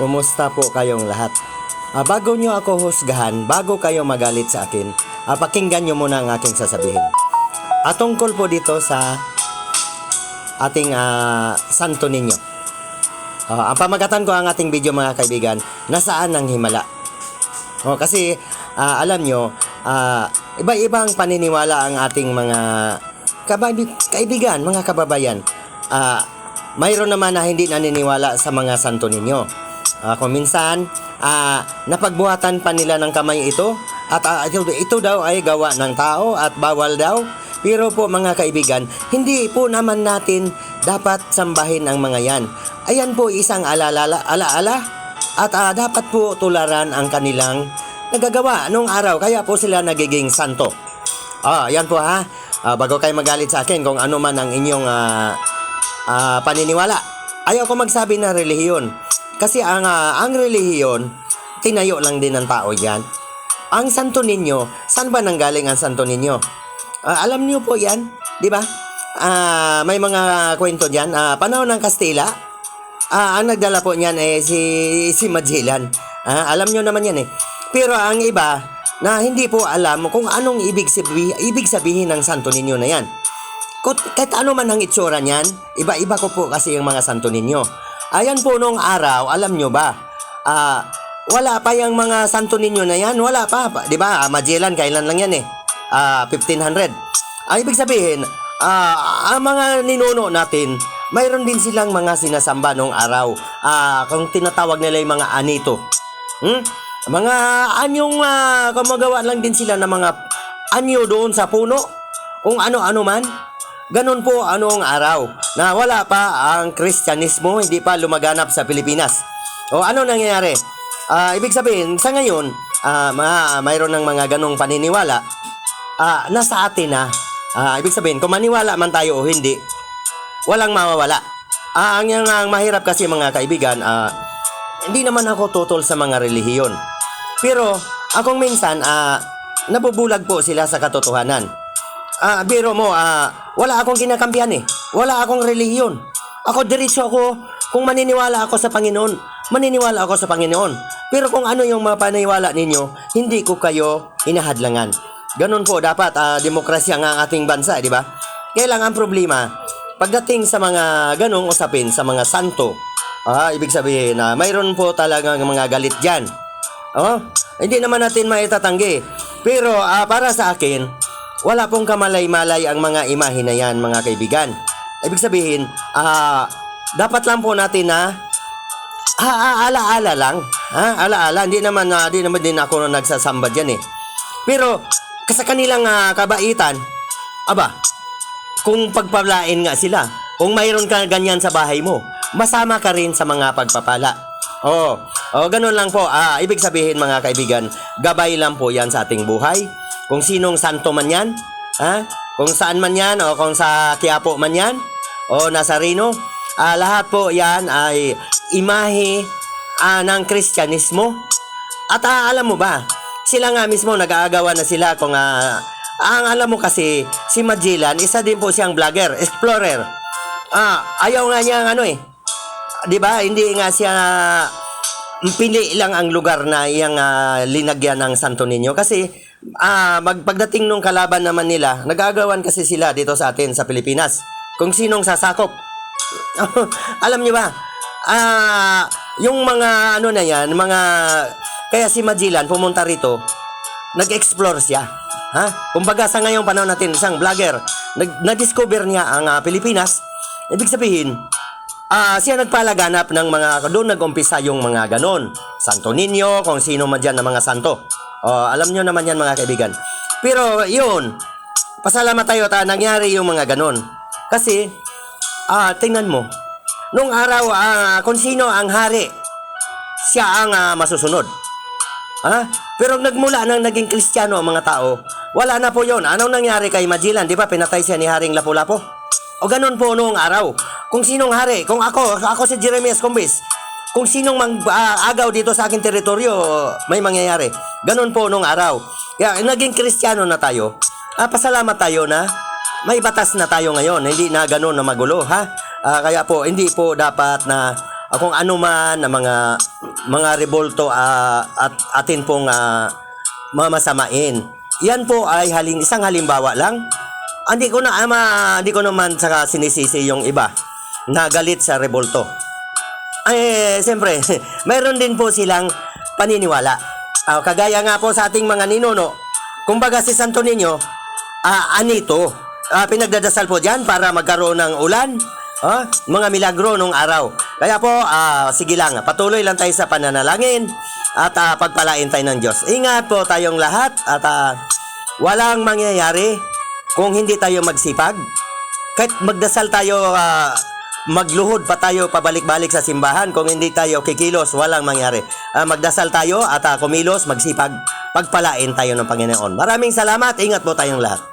Kumusta po kayong lahat? Ah, bago nyo ako husgahan, bago kayo magalit sa akin, ah, pakinggan nyo muna ang aking sasabihin. At tungkol po dito sa ating ah, Santo Niño. Ah, ang pamagatan ko ang ating video mga kaibigan, nasaan ang himala? Oh, kasi ah, alam nyo, ah, iba-ibang paniniwala ang ating mga kaibigan, mga kababayan. Ah, mayroon naman na hindi naniniwala sa mga santo ninyo. Ah, kung minsan, ah, napagbuhatan pa nila ng kamay ito at ah, ito, daw ay gawa ng tao at bawal daw. Pero po mga kaibigan, hindi po naman natin dapat sambahin ang mga yan. Ayan po isang alala, alaala at ah, dapat po tularan ang kanilang nagagawa nung araw. Kaya po sila nagiging santo. Ah, yan po ha. Ah, bago kayo magalit sa akin kung ano man ang inyong ah, ah, paniniwala. Ayaw ko magsabi na relihiyon. Kasi ang, ah, ang relihiyon, tinayo lang din ng tao yan. Ang santo ninyo, saan ba nanggaling ang santo ninyo? Ah, alam niyo po yan, di ba? Ah, may mga kwento diyan. Ah, panahon ng Kastila, ah, ang nagdala po niyan eh si si Magellan. Ah, alam niyo naman yan eh. Pero ang iba na hindi po alam kung anong ibig sabihin, ibig sabihin ng santo ninyo na yan. Kahit ano man ang itsura niyan, iba-iba ko po kasi yung mga santo ninyo. Ayan po nung araw, alam nyo ba, ah, wala pa yung mga santo ninyo na yan, wala pa. Di ba, Ah, Magellan, kailan lang yan eh? Ah, 1500. Ang ibig sabihin, ah, ang mga ninuno natin, mayroon din silang mga sinasamba nung araw. Ah, kung tinatawag nila yung mga anito. Hmm? Mga anyong uh, kumagawa lang din sila ng mga anyo doon sa puno. Kung ano-ano man. Ganon po anong araw na wala pa ang Kristyanismo, hindi pa lumaganap sa Pilipinas. O ano nangyayari? Ah, ibig sabihin, sa ngayon, ah, mga, mayroon ng mga ganong paniniwala, ah, nasa atin na. Ah, ibig sabihin, kung maniwala man tayo o hindi, walang mawawala. Ah, ang, ang, ang mahirap kasi mga kaibigan, ah, hindi naman ako tutol sa mga relihiyon. Pero, akong minsan, ah, nabubulag po sila sa katotohanan. Ah, biro mo, ah, wala akong kinakampihan eh. Wala akong relihiyon. Ako diretso ako, kung maniniwala ako sa Panginoon, maniniwala ako sa Panginoon. Pero kung ano yung mga paniniwala ninyo, hindi ko kayo inahadlangan. Ganun po dapat ah, demokrasya nga ang ating bansa, di ba? Kaya lang ang problema, pagdating sa mga ganong usapin sa mga santo, ah, ibig sabihin na mayroon po talagang mga galit diyan. Oh, hindi naman natin maitatanggi. Pero ah, para sa akin, wala pong kamalay-malay ang mga imahe na yan, mga kaibigan. Ibig sabihin, ah, dapat lang po natin na ah, ah, ala-ala lang. Ha? Ala-ala. Hindi naman, ah, hindi naman din ako nagsasamba dyan eh. Pero, sa kanilang ah, kabaitan, aba, kung pagpalain nga sila, kung mayroon ka ganyan sa bahay mo, masama ka rin sa mga pagpapala. Oo, oh, ganun lang po. Ah, ibig sabihin mga kaibigan, gabay lang po yan sa ating buhay. Kung sinong santo man yan, ha? kung saan man yan, o kung sa Quiapo man yan, o Nazareno, ah, lahat po yan ay imahe ah, ng Kristyanismo. At ah, alam mo ba, sila nga mismo nag-aagawan na sila kung ah, ang alam mo kasi, si Magellan, isa din po siyang vlogger, explorer. Ah, ayaw nga niya ang ano eh. 'Di ba? Hindi nga siya pili lang ang lugar na iyang ah, linagyan ng Santo Niño kasi ah mag, pagdating nung kalaban naman nila, nagagawan kasi sila dito sa atin sa Pilipinas. Kung sinong sasakop. alam niyo ba? Ah, yung mga ano na yan, mga kaya si Magellan pumunta rito, nag-explore siya. Ha? Kumbaga sa ngayong panahon natin, isang vlogger, nag- na-discover niya ang ah, Pilipinas. Ibig sabihin, ah siya nagpalaganap ng mga, doon nag-umpisa yung mga ganon. Santo Niño, kung sino man dyan ng mga santo. Oh, alam nyo naman yan mga kaibigan. Pero yun, pasalamat tayo ta nangyari yung mga ganon. Kasi, ah tingnan mo, nung araw, ah, kung sino ang hari, siya ang ah, masusunod. Ha? Pero nagmula nang naging kristyano ang mga tao, wala na po yon. Anong nangyari kay Magellan? Di ba pinatay siya ni Haring Lapu-Lapu? O ganun po noong araw. Kung sinong hari, kung ako, ako si Jeremias Cumbis, kung sinong mag-agaw dito sa aking teritoryo, may mangyayari. Ganun po noong araw. Kaya naging kristyano na tayo. Ah, pasalamat tayo na may batas na tayo ngayon. Hindi na ganun na magulo, ha? Ah, kaya po, hindi po dapat na ah, kung ano man na mga mga revolto ah, at atin pong ah, mamasamain. Yan po ay halin, isang halimbawa lang. Hindi ko na ama, hindi ko naman saka sinisisi yung iba na galit sa revolto. Ay, siyempre, mayroon din po silang paniniwala. Ah, kagaya nga po sa ating mga ninuno, kumbaga si Santo Niño, ah, anito, ah, pinagdadasal po dyan para magkaroon ng ulan, ah, mga milagro nung araw. Kaya po, ah, sige lang, patuloy lang tayo sa pananalangin at ah, pagpalain tayo ng Diyos. Ingat po tayong lahat at ah, walang mangyayari kung hindi tayo magsipag. Kahit magdasal tayo, ah, magluhod pa tayo pabalik-balik sa simbahan kung hindi tayo kikilos, walang mangyari. Ah, magdasal tayo at ah, kumilos, magsipag, pagpalain tayo ng Panginoon. Maraming salamat, ingat po tayong lahat.